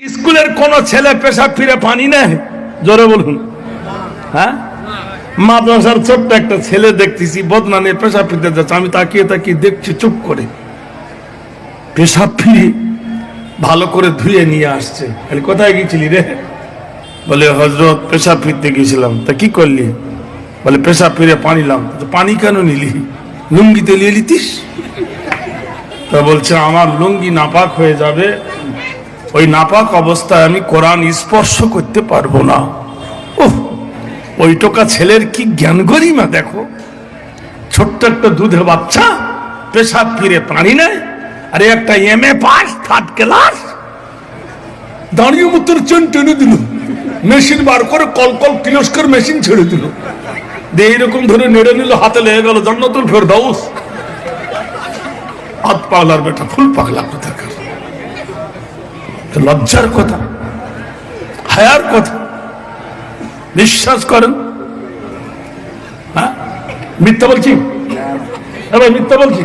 স্কুলের কোন ছেলে পেশাব ফিরে পানি নেয়? জোরে বলুন। হ্যাঁ? মাদ্রাসার ছোট্ট একটা ছেলে দেখতেছি বদনা নিয়ে পেশাব ফিরতে যাচ্ছে। আমি তাকিয়ে তাকিয়ে দেখছি, চুপ করে। পেশাব ফিরে ভালো করে ধুয়ে নিয়ে আসছে। কোথায় গেছিলি রে? বলে হজরত পেশাব ফিরতে গেছিলাম। তা কি করলি? বলে, পেশাব ফিরে পানি লাম পানি কেন নিলি? লুঙ্গিতে নিয়ে লিতিস তা বলছে, আমার লুঙ্গি নাপাক হয়ে যাবে। ওই নাপাক অবস্থায় আমি কোরআন স্পর্শ করতে পারব না। ওহ ওই টোকা ছেলের কি জ্ঞান গরিমা, দেখো। ছোট্ট একটা দুধে বাচ্চা, পেশাব ফিরে পানি নেয়, আরে একটা M A pass third class দাঁড়িয়ে মতন চেন টেনে দিল মেশিন বার করে কল কল তিরস্কার মেশিন ছেড়ে দিল। দিয়ে এইরকম ধরে নেড়ে নিল, হাতে লেগে গেল, জন্নতুল ফের দাউস হাত পাগলার বেটা, ফুল পাগলা কোথাকার। লজ্জার কথা হায়ার কথা। বিশ্বাস করেন। হ্যাঁ? মিথ্যা বলছি? হ্যাঁ মিথ্যা বলছি?